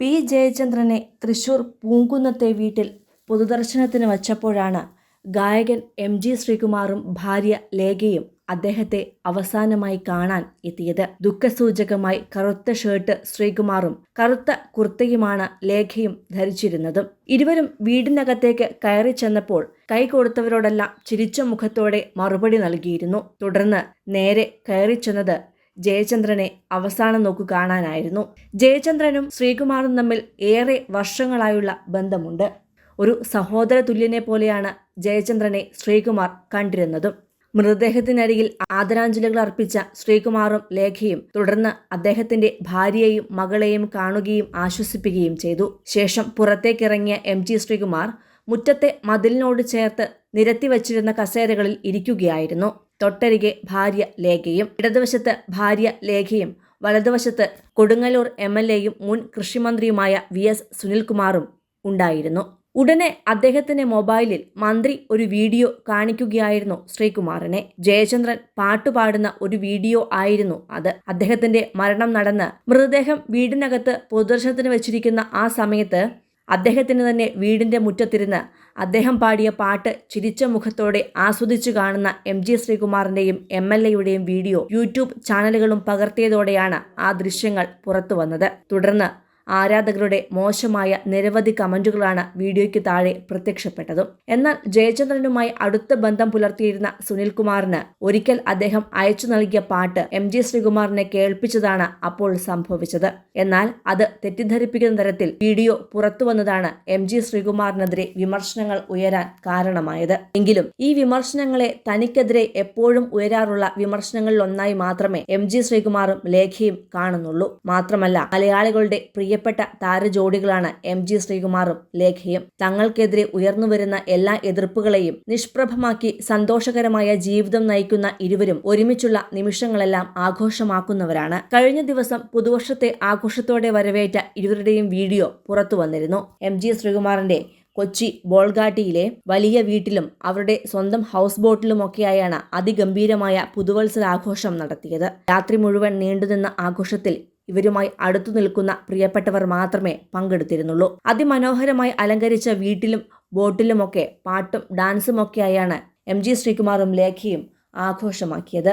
P. ജയചന്ദ്രനെ Thrissur പൂങ്കുന്നത്തെ വീട്ടിൽ പൊതുദർശനത്തിന് വച്ചപ്പോഴാണ് ഗായകൻ എം. ജി. ശ്രീകുമാറും ഭാര്യ ലേഖയും അദ്ദേഹത്തെ അവസാനമായി കാണാൻ എത്തിയത്. ദുഃഖസൂചകമായി കറുത്ത ഷർട്ട് ശ്രീകുമാറും കറുത്ത കുർത്തയുമാണ് ലേഖയും ധരിച്ചിരുന്നതും. ഇരുവരും വീടിനകത്തേക്ക് കയറി ചെന്നപ്പോൾ കൈ കൊടുത്തവരോടെല്ലാം ചിരിച്ച മുഖത്തോടെ മറുപടി നൽകിയിരുന്നു. തുടർന്ന് നേരെ കയറി ചെന്നത് ജയചന്ദ്രനെ അവസാനം നോക്കു കാണാനായിരുന്നു. ജയചന്ദ്രനും ശ്രീകുമാറും തമ്മിൽ ഏറെ വർഷങ്ങളായുള്ള ബന്ധമുണ്ട്. ഒരു സഹോദര തുല്യനെ പോലെയാണ് ജയചന്ദ്രനെ ശ്രീകുമാർ കണ്ടിരുന്നതും. മൃതദേഹത്തിനരികിൽ ആദരാഞ്ജലികൾ അർപ്പിച്ച ശ്രീകുമാറും ലേഖയും തുടർന്ന് അദ്ദേഹത്തിന്റെ ഭാര്യയെയും മകളെയും കാണുകയും ആശ്വസിപ്പിക്കുകയും ചെയ്തു. ശേഷം പുറത്തേക്കിറങ്ങിയ എം ജി ശ്രീകുമാർ മുറ്റത്തെ മതിലിനോട് ചേർത്ത് നിരത്തി വച്ചിരുന്ന കസേരകളിൽ ഇരിക്കുകയായിരുന്നു. തൊട്ടരികെ ഭാര്യ ലേഖയും ഇടതുവശത്ത് ഭാര്യ ലേഖയും വലതുവശത്ത് കൊടുങ്ങല്ലൂർ എം എൽ എയും മുൻ കൃഷിമന്ത്രിയുമായ വി എസ് സുനിൽകുമാറും ഉണ്ടായിരുന്നു. ഉടനെ അദ്ദേഹത്തിന്റെ മൊബൈലിൽ മന്ത്രി ഒരു വീഡിയോ കാണിക്കുകയായിരുന്നു ശ്രീകുമാറിനെ. ജയചന്ദ്രൻ പാട്ടുപാടുന്ന ഒരു വീഡിയോ ആയിരുന്നു അത്. അദ്ദേഹത്തിന്റെ മരണം നടന്ന് മൃതദേഹം വീടിനകത്ത് പൊതുദർശനത്തിന് വെച്ചിരിക്കുന്ന ആ സമയത്ത് അദ്ദേഹത്തിന് തന്നെ വീടിന്റെ മുറ്റത്തിരുന്ന് അദ്ദേഹം പാടിയ പാട്ട് ചിരിച്ച മുഖത്തോടെ ആസ്വദിച്ചു കാണുന്ന എം ജി ശ്രീകുമാറിന്റെയും എം എൽ എയുടെയും വീഡിയോ യൂട്യൂബ് ചാനലുകളും പകർത്തിയതോടെയാണ് ആ ദൃശ്യങ്ങൾ പുറത്തുവന്നത്. തുടർന്ന് ആരാധകരുടെ മോശമായ നിരവധി കമന്റുകളാണ് വീഡിയോയ്ക്ക് താഴെ പ്രത്യക്ഷപ്പെട്ടതും. എന്നാൽ ജയചന്ദ്രനുമായി അടുത്ത ബന്ധം പുലർത്തിയിരുന്ന സുനിൽകുമാറിന് ഒരിക്കൽ അദ്ദേഹം അയച്ചു നൽകിയ പാട്ട് എം ജി ശ്രീകുമാറിനെ കേൾപ്പിച്ചതാണ് അപ്പോൾ സംഭവിച്ചത്. എന്നാൽ അത് തെറ്റിദ്ധരിപ്പിക്കുന്ന തരത്തിൽ വീഡിയോ പുറത്തുവന്നതാണ് എം ജി ശ്രീകുമാറിനെതിരെ വിമർശനങ്ങൾ ഉയരാൻ കാരണമായത്. എങ്കിലും ഈ വിമർശനങ്ങളെ തനിക്കെതിരെ എപ്പോഴും ഉയരാറുള്ള വിമർശനങ്ങളിലൊന്നായി മാത്രമേ എം ജി ശ്രീകുമാറും ലേഖയും കാണുന്നുള്ളൂ. മാത്രമല്ല മലയാളികളുടെ പ്രിയപ്പെട്ട താരജോഡികളാണ് എം ജി ശ്രീകുമാറും ലേഖയും. തങ്ങൾക്കെതിരെ ഉയർന്നുവരുന്ന എല്ലാ എതിർപ്പുകളെയും നിഷ്പ്രഭമാക്കി സന്തോഷകരമായ ജീവിതം നയിക്കുന്ന ഇരുവരും ഒരുമിച്ചുള്ള നിമിഷങ്ങളെല്ലാം ആഘോഷമാക്കുന്നവരാണ്. കഴിഞ്ഞ ദിവസം പുതുവർഷത്തെ ആഘോഷത്തോടെ വരവേറ്റ ഇരുവരുടെയും വീഡിയോ പുറത്തു വന്നിരുന്നു. എം ജി ശ്രീകുമാറിന്റെ കൊച്ചി ബോൾഗാട്ടിയിലെ വലിയ വീട്ടിലും അവരുടെ സ്വന്തം ഹൗസ് ബോട്ടിലുമൊക്കെയായാണ് അതിഗംഭീരമായ പുതുവത്സരാഘോഷം നടത്തിയത്. രാത്രി മുഴുവൻ നീണ്ടുനിന്ന ആഘോഷത്തിൽ ഇവരുമായി അടുത്തു നിൽക്കുന്ന പ്രിയപ്പെട്ടവർ മാത്രമേ പങ്കെടുത്തിരുന്നുള്ളൂ. അതിമനോഹരമായി അലങ്കരിച്ച വീട്ടിലും ബോട്ടിലുമൊക്കെ പാട്ടും ഡാൻസുമൊക്കെയായാണ് എം ജി ശ്രീകുമാറും ലേഖയും ആഘോഷമാക്കിയത്.